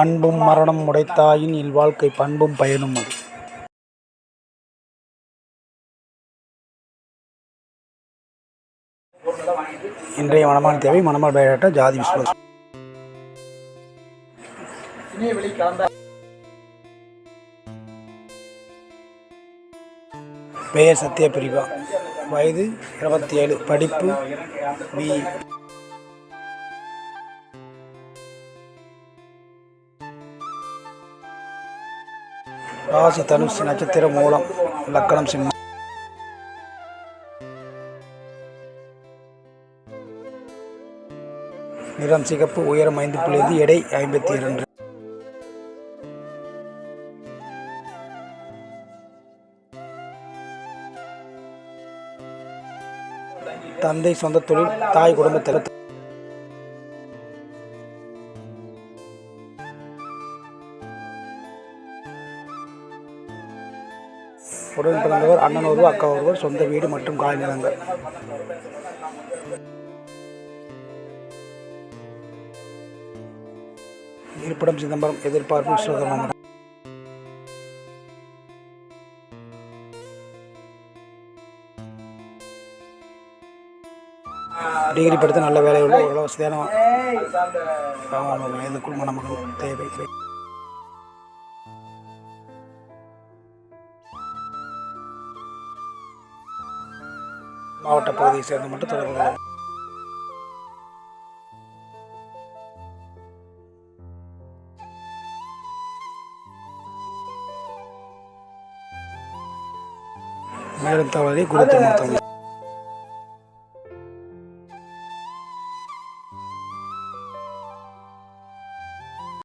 அன்பும் மரணம் உடைத்தாயின் இல்வாழ்க்கை பண்பும் பயனும் அது. இன்றைய மனமான தேவை மணமல் பயிரிட்ட ஜாதி விஸ்வாசம் பெயர் சத்யபிரிபா வயது இருபத்தி ஏழு. படிப்பு பி. ராசி தனுஷ் நட்சத்திரம் மூலம் லக்கணம் சிம்மம். நிறம் சிகப்பு உயரம் ஐந்து புள்ளி எடை ஐம்பத்தி இரண்டு. தந்தை சொந்த தொழில் தாய் குடும்பத்தில் உடன் பிறந்தவர் அண்ணன் ஒருவர் அக்கா ஒருவர் சொந்த வீடு மற்றும் காய் நிலங்கள். இருப்பிடம் சிதம்பரம் எதிர்பார்ப்பு சிவகமங்கலம் டிகிரி படித்து நல்ல வேலை உள்ள ஒரு வசதியான வயதுக்குள் மணமகன் தேவை. மாவட்ட பகுதியை சேர்ந்து மட்டும் தொடர்பு கொள்ளவும் மேலும் தவறி குரு